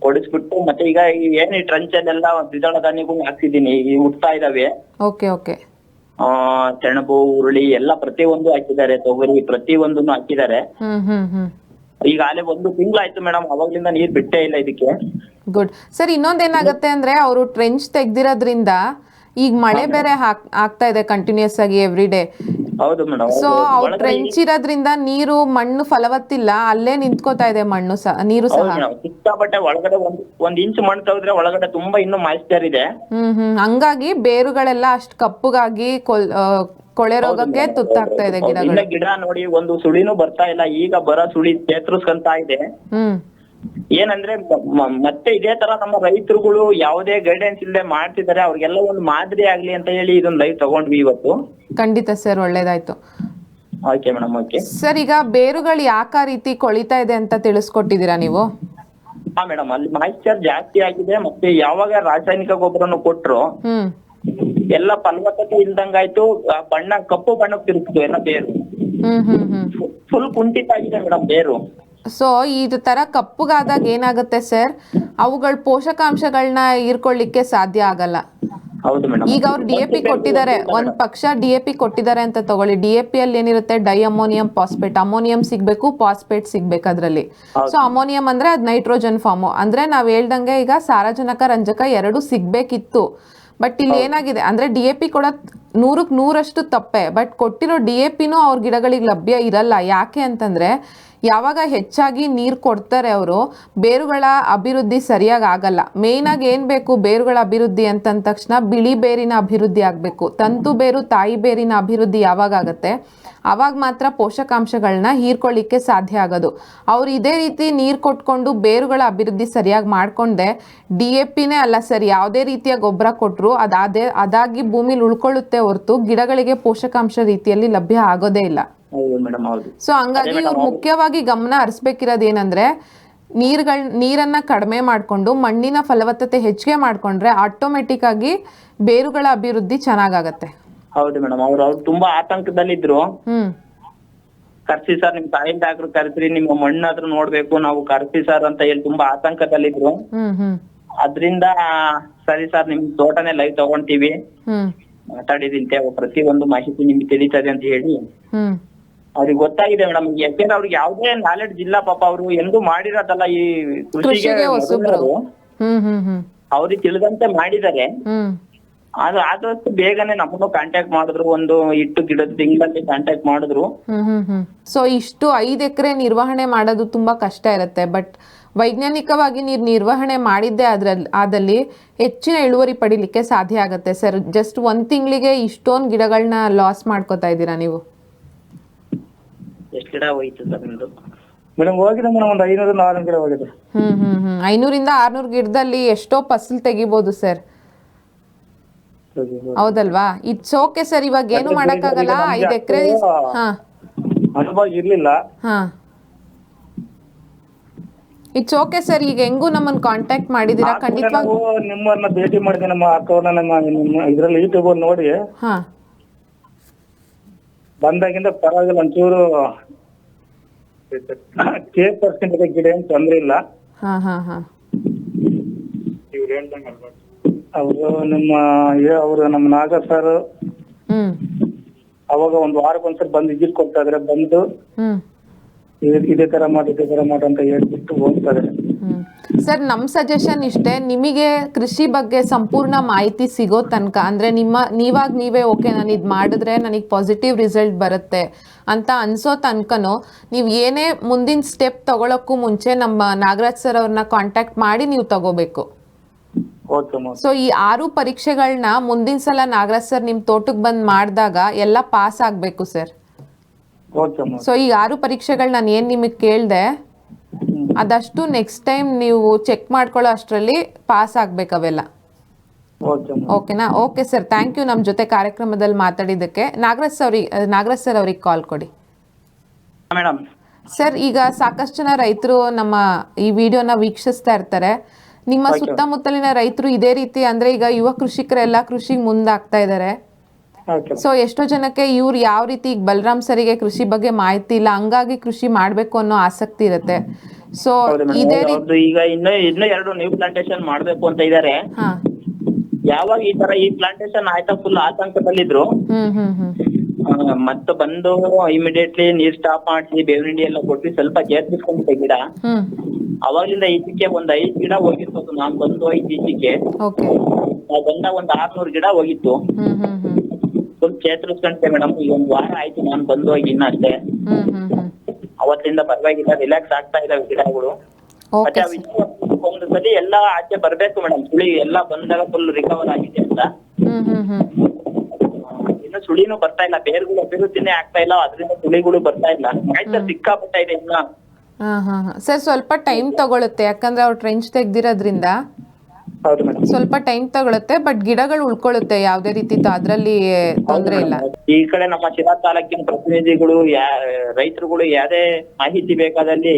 ಕೊಡಿಸ್ಬಿಟ್ಟು ಮತ್ತೆ ಈಗ ಈ ಏನ್ ಈ ಟ್ರಂಚ್ ಅಲ್ಲೆಲ್ಲ ದ್ವಿದಳ ಧಾನ್ಯಗಳು ಹಾಕ್ಸಿದೀನಿ ಈ ಹುಟ್ತಾ ಇದಾವೆ. Okay okay. ಆ ಸೆಣಬು ಹುರುಳಿ ಎಲ್ಲ ಪ್ರತಿಯೊಂದು ಹಾಕಿದ್ದಾರೆ ತೊಗರಿ ಪ್ರತಿಯೊಂದನ್ನು ಹಾಕಿದ್ದಾರೆ. ಹ್ಮ್ ಹ್ಮ್ ಹ್ಮ್. ಈಗಾಗಲೇ ಒಂದು ತಿಂಗಳಾಯ್ತು ಮೇಡಮ್ ಅವಾಗ್ಲಿಂದ ನೀರ್ ಬಿಟ್ಟೇ ಇಲ್ಲ ಇದಕ್ಕೆ. ಗುಡ್ ಸರ್ ಇನ್ನೊಂದೇನಾಗತ್ತೆ ಅಂದ್ರೆ ಅವರು ಟ್ರೆಂಚ್ ತೆಗ್ದಿರೋದ್ರಿಂದ ಈಗ ಮಳೆ ಬೇರೆ ಹಾಕ್ ಆಗ್ತಾ ಇದೆ ಕಂಟಿನ್ಯೂಸ್ ಆಗಿ ಎವ್ರಿ ಡೇ ಹೌದು ಮೇಡಮ್ ಸೊ ಅವ್ರು ಟ್ರೆಂಚ್ ಇರೋದ್ರಿಂದ ನೀರು ಮಣ್ಣು ಫಲವತ್ತಿಲ್ಲ ಅಲ್ಲೇ ನಿಂತ್ಕೋತಾ ಇದೆ ಮಣ್ಣು ಸಹ ನೀರು ಹೌದು ಸಹ ಮೇಡಮ್ ಸಿಕ್ಕಾಪಟ್ಟೆ ಒಳಗಡೆ ಒಂದ್ ಒಂದ್ ಇಂಚ್ ಮಣ್ಣು ತೆಗೆದ್ರೆ ಒಳಗಡೆ ತುಂಬಾ ಇನ್ನೂ ಮಾಯಿಸ್ಟರ್ ಇದೆ. ಹ್ಮ್ ಹ್ಮ್. ಹಂಗಾಗಿ ಬೇರುಗಳೆಲ್ಲ ಅಷ್ಟ್ ಕಪ್ಪುಗಾಗಿ ಕೊಲ್ ಆ, ಕೊಳೆ ರೋಗಕ್ಕೆ ತುತ್ತಾಗ್ತಾ ಇದೆ ಹೌದು, ಗಿಡಗಳು. ಇನ್ನ ಗಿಡ ನೋಡಿ ಒಂದು ಸುಳಿನೂ ಬರ್ತಾ ಇಲ್ಲ. ಈಗ ಬರೋ ಸುಳಿ ಚೇತರಿಸ್ಕೊಂತ ಇದೆ. ಹ್ಮ್. ಏನಂದ್ರೆ ಮತ್ತೆ ಇದೇ ತರ ನಮ್ಮ ರೈತರುಗಳು ಯಾವುದೇ ಗೈಡೆನ್ಸ್ ಇಲ್ಲದೆ ಮಾಡ್ತಿದ್ದಾರೆ ಅವ್ರಿಗೆಲ್ಲ ಒಂದು ಮಾದರಿ ಆಗ್ಲಿ ಅಂತ ಹೇಳಿ ಇದೊಂದು ಲೈವ್ ತಗೊಂಡ್ವಿ ಇವತ್ತು. ಖಂಡಿತ ಸರ್ ಒಳ್ಳೇದಾಯ್ತು. ಓಕೆ ಮೇಡಮ್ ಓಕೆ ಸರ್ ಈಗ ಬೇರುಗಳು ಯಾಕ ರೀತಿ ಕೊಳಿತಾ ಇದೆ ಅಂತ ತಿಳಿಸ್ಕೊಟ್ಟಿದ್ದೀರಾ ನೀವು? ಹಾ ಮೇಡಮ್ ಅಲ್ಲಿ ಮಾಯಿಶ್ಚರ್ ಜಾಸ್ತಿ ಆಗಿದೆ ಮತ್ತೆ ಯಾವಾಗ ರಾಸಾಯನಿಕ ಗೊಬ್ಬರನು ಕೊಟ್ರು ಎಲ್ಲ ಫಲವತ್ತತೆ ಇಲ್ದಂಗಾಯ್ತು ಬಣ್ಣ ಕಪ್ಪು ಬಣ್ಣಕ್ಕೆ ತಿರುಗ್ತು ಎಲ್ಲ ಬೇರು. ಫುಲ್ ಕುಂಠಿತ ಆಗಿದೆ ಮೇಡಮ್ ಬೇರು. ಸೊ ಇದು ತರ ಕಪ್ಪುಗಾದಾಗ ಏನಾಗುತ್ತೆ ಸರ್ ಅವುಗಳ ಪೋಷಕಾಂಶಗಳನ್ನ ಹೀರ್ಕೊಳ್ಳಿಕ್ಕೆ ಸಾಧ್ಯ ಆಗಲ್ಲ. ಈಗ ಅವ್ರು ಡಿ ಎ ಪಿ ಕೊಟ್ಟಿದ್ದಾರೆ. ಒಂದ್ ಪಕ್ಷ ಡಿ ಎ ಪಿ ಕೊಟ್ಟಿದ್ದಾರೆ ಅಂತ ತಗೊಳ್ಳಿ. ಡಿ ಎ ಪಿ ಅಲ್ಲಿ ಏನಿರುತ್ತೆ? ಡೈ ಅಮೋನಿಯಂ ಫಾಸ್ಪೇಟ್ ಅಮೋನಿಯಂ ಸಿಗ್ಬೇಕು ಫಾಸ್ಪೇಟ್ ಸಿಗ್ಬೇಕು ಅದ್ರಲ್ಲಿ. ಸೊ ಅಮೋನಿಯಂ ಅಂದ್ರೆ ಅದ್ ನೈಟ್ರೋಜನ್ ಫಾರ್ಮ್ ಅಂದ್ರೆ ನಾವ್ ಹೇಳ್ದಂಗೆ ಈಗ ಸಾರಜನಕ ರಂಜಕ ಎರಡು ಸಿಗ್ಬೇಕಿತ್ತು. ಬಟ್ ಇಲ್ಲಿ ಏನಾಗಿದೆ? ಅಂದ್ರೆ ಡಿ ಎ ಪಿ ಕೊಡೋದ್ ನೂರಕ್ಕೆ ನೂರಷ್ಟು ತಪ್ಪೆ. ಬಟ್ ಕೊಟ್ಟಿರೋ ಡಿ ಎ ಪಿನೂ ಅವ್ರ ಗಿಡಗಳಿಗೆ ಲಭ್ಯ ಇರಲ್ಲ. ಯಾಕೆ ಅಂತಂದ್ರೆ ಯಾವಾಗ ಹೆಚ್ಚಾಗಿ ನೀರು ಕೊಡ್ತಾರೆ ಅವರು, ಬೇರುಗಳ ಅಭಿವೃದ್ಧಿ ಸರಿಯಾಗಿ ಆಗಲ್ಲ. ಮೇಯ್ನ್ ಆಗಿ ಏನ್ ಬೇಕು ಬೇರುಗಳ ಅಭಿವೃದ್ಧಿ ಅಂತಂದ ತಕ್ಷಣ ಬಿಳಿ ಬೇರಿನ ಅಭಿವೃದ್ಧಿ ಆಗಬೇಕು. ತಂತು ಬೇರು, ತಾಯಿ ಬೇರಿನ ಅಭಿವೃದ್ಧಿ ಯಾವಾಗ ಆಗುತ್ತೆ? ಅವಾಗ ಮಾತ್ರ ಪೋಷಕಾಂಶಗಳನ್ನ ಹೀರ್ಕೊಳ್ಳಿಕ್ಕೆ ಸಾಧ್ಯ ಆಗೋದು. ಅವ್ರು ಇದೇ ರೀತಿ ನೀರು ಕೊಟ್ಕೊಂಡು ಬೇರುಗಳ ಅಭಿವೃದ್ಧಿ ಸರಿಯಾಗಿ ಮಾಡ್ಕೊಂಡೆ, ಡಿ ಎ ಪಿನೇ ಅಲ್ಲ ಸರ್, ಯಾವುದೇ ರೀತಿಯ ಗೊಬ್ಬರ ಕೊಟ್ಟರು ಅದಾದೇ ಅದಾಗಿ ಭೂಮಿಲಿ ಉಳ್ಕೊಳ್ಳುತ್ತೆ ಹೊರತು ಗಿಡಗಳಿಗೆ ಪೋಷಕಾಂಶ ರೀತಿಯಲ್ಲಿ ಲಭ್ಯ ಆಗೋದೇ ಇಲ್ಲ. ಸೊ ಹಂಗಾಗಿ ಇವ್ರು ಮುಖ್ಯವಾಗಿ ಗಮನ ಹರಿಸ್ಬೇಕಿರೋದು ಏನಂದ್ರೆ ನೀರ್ಗಳ್ ನೀರನ್ನ ಕಡಿಮೆ ಮಾಡಿಕೊಂಡು ಮಣ್ಣಿನ ಫಲವತ್ತತೆ ಹೆಚ್ಚಿಗೆ ಮಾಡ್ಕೊಂಡ್ರೆ ಆಟೋಮೆಟಿಕ್ ಆಗಿ ಬೇರುಗಳ ಅಭಿವೃದ್ಧಿ ಚೆನ್ನಾಗಾಗತ್ತೆ. ಹೌದು ಮೇಡಮ್ ಅವ್ರು ಅವ್ರು ತುಂಬಾ ಆತಂಕದಲ್ಲಿದ್ರು. ಕರ್ಸಿ ಸರ್ ನಿಮ್ ತಾಯಿ ಡಾಕ್ಟರ್ ಕರ್ಸ್ರಿ ನಿಮ್ಮ ಮಣ್ಣಾದ್ರೂ ನೋಡ್ಬೇಕು ನಾವು ಕರ್ಸಿ ಸರ್ ಅಂತ ಹೇಳಿ ತುಂಬಾ ಆತಂಕದಲ್ಲಿದ್ರು. ಅದ್ರಿಂದ ಸರಿ ಸರ್ ನಿಮ್ ತೋಟನೇ ಲೈವ್ ತಗೊಂತೀವಿ. ಮಾತಾಡಿದಿಂತೆ ಪ್ರತಿ ಒಂದು ಮಾಹಿತಿ ನಿಮ್ಗೆ ತಿಳಿತದೆ ಅಂತ ಹೇಳಿ. ಅವ್ರಿಗೆ ಗೊತ್ತಾಗಿದೆ ಮೇಡಮ್. ಯಾಕೆಂದ್ರೆ ಅವ್ರಿಗೆ ಯಾವ್ದೇ ನಾಲೆಡ್ಜ್ ಇಲ್ಲ ಪಾಪ ಅವರು ಎಂದೂ ಮಾಡಿರೋದಲ್ಲ ಈ ಕೃಷಿಗೆ ಕೃಷಿಗೆ ಹೊಸಬ್ರು. ಮೊದಲನೇದು. ಹ್ಮ್ ಹ್ಮ್ ಹ್ಮ್. ಅವ್ರಿಗೆ ತಿಳಿದಂತೆ ಮಾಡಿದ್ದಾರೆ. ಹ್ಮ್. ಅದು ಆದಷ್ಟು ಬೇಗನೆ ನಮ್ಮನ್ನು ಕಾಂಟ್ಯಾಕ್ಟ್ ಮಾಡಿದ್ರು. ಒಂದು ಇಟ್ಟು ಗಿಡದ ತಿಂಗಳಲ್ಲಿ ಕಾಂಟ್ಯಾಕ್ಟ್ ಮಾಡಿದ್ರು. ಹ್ಮ್ ಹ್ಮ್ ಹ್ಮ್. ಸೊ ಇಷ್ಟು ಐದು ಎಕರೆ ನಿರ್ವಹಣೆ ಮಾಡೋದು ತುಂಬಾ ಕಷ್ಟ ಇರುತ್ತೆ. ಬಟ್ ವೈಜ್ಞಾನಿಕವಾಗಿ ನೀರ್ ನಿರ್ವಹಣೆ ಮಾಡಿದ್ದೆ ಅದ್ರಲ್ಲಿ ಆದಲ್ಲಿ ಹೆಚ್ಚಿನ ಇಳುವರಿ ಪಡಿಲಿಕ್ಕೆ ಸಾಧ್ಯ ಆಗುತ್ತೆ. ಸರ್ ಜಸ್ಟ್ ಒಂದ್ ತಿಂಗಳಿಗೆ ಇಷ್ಟೊಂದು ಗಿಡಗಳನ್ನ ಲಾಸ್ ಮಾಡ್ಕೋತಾ ಇದ್ದೀರಾ ನೀವು? ಎಷ್ಟು ಗಿಡ ಹೋಯ್ತು ಸರ್ ನಿಮ್ದು? ಮೇಡಮ್ ಹೋಗಿದೆ ಮೇಡಮ್ ಒಂದು ಐನೂರು ನಾಲ್ಕು ಗಿಡ ಹೋಗಿದೆ. ಹ್ಮ್ ಹ್ಮ್ ಹ್ಮ್. ಐನೂರಿಂದ ಆರ್ನೂರು ಗಿಡದಲ್ಲಿ ಎಷ್ಟೋ ಫಸಲ್ ತೆಗಿಬೋದು ಸರ್. ಹೌದಲ್ವಾ? ಇಟ್ಸ್ ಓಕೆ ಸರ್ ಇವಾಗ ಏನು ಮಾಡಕ್ಕಾಗಲ್ಲ ಐದು ಎಕರೆ ಹಾ. ಅನುಭವ ಇರ್ಲಿಲ್ಲ. ಹಾ. ಇಟ್ಸ್ ಓಕೆ ಸರ್ ಈಗ ಹೆಂಗು ನಮ್ಮನ್ನ ಕಾಂಟ್ಯಾಕ್ಟ್ ಮಾಡಿದೀರಾ? ಖಂಡಿತವಾಗಿ ನಿಮ್ಮನ್ನ ಭೇಟಿ ಮಾಡಿದೆ ನಮ್ಮ ಅಕ್ಕವ್ರನ್ನ ನಮ್ಮ ನಿಮ್ಮ ಇದ್ರಲ್ಲಿ ಯೂಟ್ಯೂಬ್ ನೋಡಿ. ಹಾ. ಬಂದಾಗಿಂದ ಪರವಾಗಿಲ್ಲ ಒಂಚೂರು ಕೇರ್ ಪರ್ಸೆಂಟ್ ಗಿಡ ಏನ್ ತೊಂದ್ರೆ ಇಲ್ಲ. ಹಾ ಹಾ ಹಾ. ಅವರು ನಮ್ಮ ಅವರು ನಮ್ಮ ನಾಗ ಸರ್ ಹ್ಮ್. ಅವಾಗ ಒಂದು ವಾರಕ್ಕೆ ಒಂದ್ಸರಿ ಬಂದು ವಿಸಿಟ್ ಕೊಡ್ತಾ ಇದ್ರೆ ಬಂದು ಹ್ಮ್. ಇದೇ- ಇದೇ ತರ ಮಾಡಿ ಇದೇ ತರ ಮಾಡಿ ಅಂತ ಹೇಳ್ಬಿಟ್ಟು ಹೋಗ್ತಾರೆ. ಸರ್ ನಮ್ಮ ಸಜೆಷನ್ ಇಷ್ಟೇ. ನಿಮಗೆ ಕೃಷಿ ಬಗ್ಗೆ ಸಂಪೂರ್ಣ ಮಾಹಿತಿ ಸಿಗೋ ತನಕ ಅಂದ್ರೆ ನಿಮ್ಮ ನೀವಾಗ ನೀವೇ ಓಕೆ ನಾನು ಇದು ಮಾಡಿದ್ರೆ ನನಗೆ ಪಾಸಿಟಿವ್ ರಿಸಲ್ಟ್ ಬರುತ್ತೆ ಅಂತ ಅನ್ಸೋ ತನಕನೂ ನೀವು ಏನೇ ಮುಂದಿನ ಸ್ಟೆಪ್ ತಗೊಳಕ್ಕೂ ಮುಂಚೆ ನಮ್ಮ ನಾಗರಾಜ್ ಸರ್ ಅವ್ರನ್ನ ಕಾಂಟ್ಯಾಕ್ಟ್ ಮಾಡಿ ನೀವು ತಗೋಬೇಕು. ಸೊ ಈ ಆರು ಪರೀಕ್ಷೆಗಳನ್ನ ಮುಂದಿನ ಸಲ ನಾಗರಾಜ್ ಸರ್ ನಿಮ್ಮ ತೋಟಕ್ಕೆ ಬಂದು ಮಾಡಿದಾಗ ಎಲ್ಲ ಪಾಸ್ ಆಗಬೇಕು ಸರ್ ಸೊ ಈ ಆರು ಪರೀಕ್ಷೆಗಳು ನಾನು ಏನು ನಿಮಗೆ ಕೇಳಿದೆ ಅದಷ್ಟು ನೆಕ್ಸ್ಟ್ ಟೈಮ್ ನೀವು ಚೆಕ್ ಮಾಡ್ಕೊಳ್ಳೋ ಅಷ್ಟರಲ್ಲಿ ಪಾಸ್ ಆಗ್ಬೇಕು ಅವೆಲ್ಲ. ಓಕೆನಾ ಓಕೆ ಸರ್ ಥ್ಯಾಂಕ್ ಯು ನಮ್ಮ ಜೊತೆ ಕಾರ್ಯಕ್ರಮದಲ್ಲಿ ಮಾತಾಡಿದ್ದಕ್ಕೆ. ನಾಗರಾಜ್ ಅವ್ರಿಗೆ ನಾಗರಾಜ್ ಸರ್ ಅವ್ರಿಗೆ ಕಾಲ್ ಕೊಡಿ. ಮೇಡಮ್. ಸರ್ ಈಗ ಸಾಕಷ್ಟು ಜನ ರೈತರು ನಮ್ಮ ಈ ವಿಡಿಯೋನ ವೀಕ್ಷಿಸ್ತಾ ಇರ್ತಾರೆ. ನಿಮ್ಮ ಸುತ್ತಮುತ್ತಲಿನ ರೈತರು ಇದೇ ರೀತಿ ಅಂದ್ರೆ ಈಗ ಯುವ ಕೃಷಿಕರೆಲ್ಲ ಕೃಷಿಗೆ ಮುಂದಾಗ್ತಾ ಇದ್ದಾರೆ ಸೊ ಎಷ್ಟೋ ಜನಕ್ಕೆ ಇವ್ರು ಯಾವ ರೀತಿ ಈಗ ಬಲರಾಮ್ ಸರಿಗೆ ಕೃಷಿ ಬಗ್ಗೆ ಮಾಹಿತಿ ಇಲ್ಲ ಹಂಗಾಗಿ ಕೃಷಿ ಮಾಡಬೇಕು ಅನ್ನೋ ಆಸಕ್ತಿ ಇರುತ್ತೆ. ಸೊ ಇದೇ ರೀತಿ ಈಗ ಇನ್ನು ಇನ್ನೂ ಎರಡು ನ್ಯೂ ಪ್ಲಾಂಟೇಶನ್ ಮಾಡ್ಬೇಕು ಅಂತ ಇದಾರೆ. ಹಾ. ಯಾವಾಗ ಈ ತರ ಈ ಪ್ಲಾಂಟೇಶನ್ ಆಯ್ತಾ ಫುಲ್ ಆತಂಕದಲ್ಲಿದ್ರು. ಹ್ಮ್ ಹ್ಮ್ ಹ್ಮ್. ಆ, ಮತ್ತೆ ಬಂದು ಇಮಿಡಿಯೇಟ್ಲಿ ನೀರ್ ಸ್ಟಾಪ್ ಮಾಡಿಸಿ ಬೇವಿನ ಹಿಂಡಿ ಎಲ್ಲ ಕೊಟ್ಟು ಸ್ವಲ್ಪ ಚೇರ್ಪಿಸ್ಕೊಂಡ್ಬಿಟ್ಟೆ ಗಿಡ. ಅವಾಗಿಂದ ಅವಾಗ್ಲಿಂದ ಈಚೆಗೆ ಒಂದ್ ಐದ್ ಗಿಡ ಹೋಗಿರ್ಬೋದು ನಾನ್ ಬಂದು ಐದ್ ಈಚಿಕೆ ಓಕೆ. ನಾವ್ ಬಂದಾಗ ಒಂದ್ ಆರ್ನೂರ್ ಗಿಡ ಹೋಗಿತ್ತು. ಹ್ಮ್ ಹ್ಮ್ ಹ್ಮ್. ಫುಲ್ ಚೇತರಿಸ್ಕೊಂಡೆ ಮೇಡಮ್ ಈಗ ಒಂದ್ ವಾರ ಆಯ್ತು ನಾನ್ ಬಂದು ಹೋಗಿ ಇನ್ನ ಅಷ್ಟೇ. ಹ್ಮ್ ಹ್ಮ್ ಹ್ಮ್. ಅವತ್ತಿಂದ ಪರವಾಗಿಲ್ಲ ರಿಲ್ಯಾಕ್ಸ್ ಆಗ್ತಾ ಇದಾವೆ ಗಿಡಗಳು. ಮತ್ತೆ ಒಂದು ಸಲ ಎಲ್ಲಾ ಆಚೆ ಬರ್ಬೇಕು ಮೇಡಮ್ ಸುಳಿ ಎಲ್ಲಾ ಬಂದಾಗ ಫುಲ್ ರಿಕವರ್ ಆಗಿದೆ ಅಂತ. ಹ್ಮ್ ಹ್ಮ್ ಹ್ಮ್. ಇನ್ನು ಸುಳಿನೂ ಬರ್ತಾ ಇಲ್ಲ ಬೇರ್ಗಳು ಅಭಿವೃದ್ಧಿನೇ ಆಗ್ತಾ ಇಲ್ಲ ಅದರಿಂದ ಸುಳಿಗಳು ಬರ್ತಾ ಇಲ್ಲ. ಆಯ್ತಾ ಸಿಕ್ಕಾಪಟ್ಟ ಇದೆ ಇನ್ನ. ಹಾ ಹಾ ಹಾ. ಸರ್ ಸ್ವಲ್ಪ ಟೈಮ್ ತಗೊಳುತ್ತೆ ಯಾಕಂದ್ರೆ ಅವ್ರು ಟ್ರೆಂಚ್ ತೆಗ್ದಿರೋದ್ರಿಂದ. ಹೌದು ಮೇಡಮ್ ಸ್ವಲ್ಪ ಟೈಮ್ ತಗೊಳುತ್ತೆ ಬಟ್ ಗಿಡಗಳು ಉಳ್ಕೊಳ್ಳುತ್ತೆ ಯಾವ್ದೇ ರೀತಿ ಅದ್ರಲ್ಲಿ ತೊಂದ್ರೆ ಇಲ್ಲ. ಈ ಕಡೆ ನಮ್ಮ ಶಿರಾ ತಾಲೂಕಿನ ಪ್ರತಿನಿಧಿಗಳು ಯಾ ರೈತರುಗಳು ಯಾವ್ದೇ ಮಾಹಿತಿ ಬೇಕಾದಲ್ಲಿ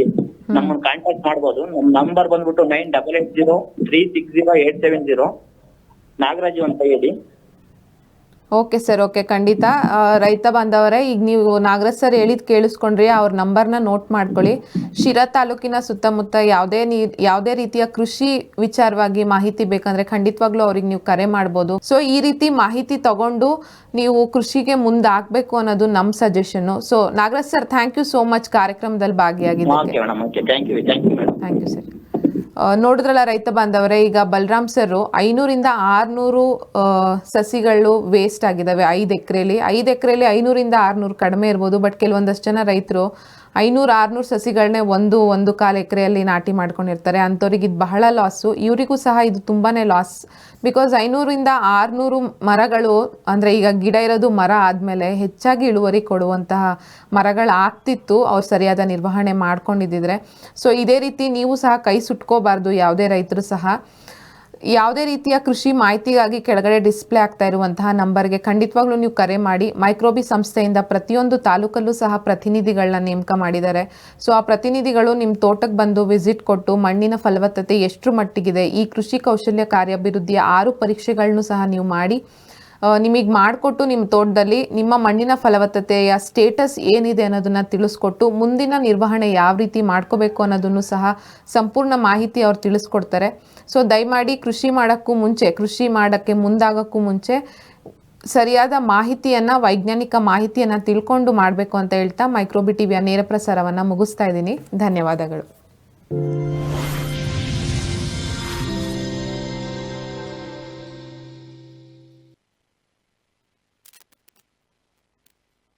ನಮ್ಮನ್ನ ಕಾಂಟ್ಯಾಕ್ಟ್ ಮಾಡ್ಬೋದು. ನಮ್ ನಂಬರ್ ಬಂದ್ಬಿಟ್ಟು nine double eight zero three six zero eight seven zero Nagaraju ಅಂತ ಹೇಳಿ. ಓಕೆ ಸರ್ ಓಕೆ ಖಂಡಿತ. ರೈತ ಬಾಂಧವರೇ ಈಗ ನೀವು ನಾಗರಾಜ್ ಸರ್ ಹೇಳಿದ್ ಕೇಳಿಸ್ಕೊಂಡ್ರಿ ಅವ್ರ ನಂಬರ್ನ ನೋಟ್ ಮಾಡ್ಕೊಳ್ಳಿ. ಶಿರಾ ತಾಲೂಕಿನ ಸುತ್ತಮುತ್ತ ಯಾವುದೇ ನೀರ್ ಯಾವುದೇ ರೀತಿಯ ಕೃಷಿ ವಿಚಾರವಾಗಿ ಮಾಹಿತಿ ಬೇಕಂದ್ರೆ ಖಂಡಿತವಾಗ್ಲೂ ಅವ್ರಿಗೆ ನೀವು ಕರೆ ಮಾಡ್ಬೋದು. ಸೊ ಈ ರೀತಿ ಮಾಹಿತಿ ತಗೊಂಡು ನೀವು ಕೃಷಿಗೆ ಮುಂದಾಗಬೇಕು ಅನ್ನೋದು ನಮ್ಮ suggestion so Nagaraj sir thank you so much ಕಾರ್ಯಕ್ರಮದಲ್ಲಿ ಮೇಡಮ್ ಥ್ಯಾಂಕ್ ಯು ಸರ್ ನೋಡಿದ್ರಲ್ಲ ರೈತ ಬಾಂಧವರೇ, ಈಗ ಬಲರಾಮ್ ಸರ್ ಐನೂರಿಂದ ಆರ್ನೂರು ಸಸಿಗಳು ವೇಸ್ಟ್ ಆಗಿದ್ದಾವೆ ಐದು ಎಕರೆಲಿ ಐದು ಎಕರೆಲಿ ಐನೂರಿಂದ ಆರ್ನೂರು ಕಡಿಮೆ ಇರ್ಬೋದು ಬಟ್ ಕೆಲವೊಂದಷ್ಟು ಜನ ರೈತರು ಐನೂರು, ಆರುನೂರು ಸಸಿಗಳನ್ನೇ ಒಂದು ಒಂದು ಕಾಲು ಎಕರೆಯಲ್ಲಿ ನಾಟಿ ಮಾಡ್ಕೊಂಡಿರ್ತಾರೆ. ಅಂಥವ್ರಿಗೆ ಇದು ಬಹಳ ಲಾಸು ಇವರಿಗೂ ಸಹ ಇದು ತುಂಬಾ ಲಾಸ್ ಬಿಕಾಸ್ ಐನೂರಿಂದ, ಆರುನೂರು ಮರಗಳು, ಅಂದರೆ ಈಗ ಗಿಡ ಇರೋದು ಮರ ಆದಮೇಲೆ ಹೆಚ್ಚಾಗಿ ಇಳುವರಿ ಕೊಡುವಂತಹ ಮರಗಳು ಆಗ್ತಿತ್ತು. ಅವ್ರು ಸರಿಯಾದ ನಿರ್ವಹಣೆ ಮಾಡ್ಕೊಂಡಿದ್ದಿದ್ರೆ. ಸೊ ಇದೇ ರೀತಿ ನೀವು ಸಹ ಕೈ ಸುಟ್ಕೋಬಾರ್ದು, ಯಾವುದೇ ರೈತರು ಸಹ. ಯಾವುದೇ ರೀತಿಯ ಕೃಷಿ ಮಾಹಿತಿಗಾಗಿ ಕೆಳಗಡೆ ಡಿಸ್ಪ್ಲೇ ಆಗ್ತಾ ಇರುವಂತಹ ನಂಬರ್ಗೆ ಖಂಡಿತವಾಗ್ಲೂ ನೀವು ಕರೆ ಮಾಡಿ. ಮೈಕ್ರೋಬಿ ಸಂಸ್ಥೆಯಿಂದ ಪ್ರತಿಯೊಂದು ತಾಲೂಕಲ್ಲೂ ಸಹ ಪ್ರತಿನಿಧಿಗಳನ್ನ ನೇಮಕ ಮಾಡಿದ್ದಾರೆ. ಸೊ, ಆ ಪ್ರತಿನಿಧಿಗಳು ನಿಮ್ಮ ತೋಟಕ್ಕೆ ಬಂದು ವಿಸಿಟ್ ಕೊಟ್ಟು ಮಣ್ಣಿನ ಫಲವತ್ತತೆ ಎಷ್ಟು ಮಟ್ಟಿಗಿದೆ, ಈ ಕೃಷಿ ಕೌಶಲ್ಯ ಕಾರ್ಯಾಭಿವೃದ್ಧಿಯ ಆರು ಪರೀಕ್ಷೆಗಳನ್ನು ಸಹ ನೀವು ಮಾಡಿ. ನಿಮಗೆ ಮಾಡಿಕೊಟ್ಟು ನಿಮ್ಮ ತೋಟದಲ್ಲಿ ನಿಮ್ಮ ಮಣ್ಣಿನ ಫಲವತ್ತತೆಯ ಸ್ಟೇಟಸ್ ಏನಿದೆ ಅನ್ನೋದನ್ನು ತಿಳಿಸ್ಕೊಟ್ಟು ಮುಂದಿನ ನಿರ್ವಹಣೆ ಯಾವ ರೀತಿ ಮಾಡ್ಕೋಬೇಕು ಅನ್ನೋದನ್ನು ಸಹ ಸಂಪೂರ್ಣ ಮಾಹಿತಿ ಅವ್ರು ತಿಳಿಸ್ಕೊಡ್ತಾರೆ. ಸೊ ದಯಮಾಡಿ ಕೃಷಿ ಮಾಡೋಕ್ಕೂ ಮುಂಚೆ, ಕೃಷಿ ಮಾಡೋಕ್ಕೆ ಮುಂದಾಗೋಕ್ಕೂ ಮುಂಚೆ ಸರಿಯಾದ ಮಾಹಿತಿಯನ್ನು, ವೈಜ್ಞಾನಿಕ ಮಾಹಿತಿಯನ್ನು ತಿಳ್ಕೊಂಡು ಮಾಡಬೇಕು ಅಂತ ಹೇಳ್ತಾ ಮೈಕ್ರೋಬಿ ಟಿವಿಯ ನೇರ ಪ್ರಸಾರವನ್ನು ಮುಗಿಸ್ತಾ ಇದ್ದೀನಿ. ಧನ್ಯವಾದಗಳು.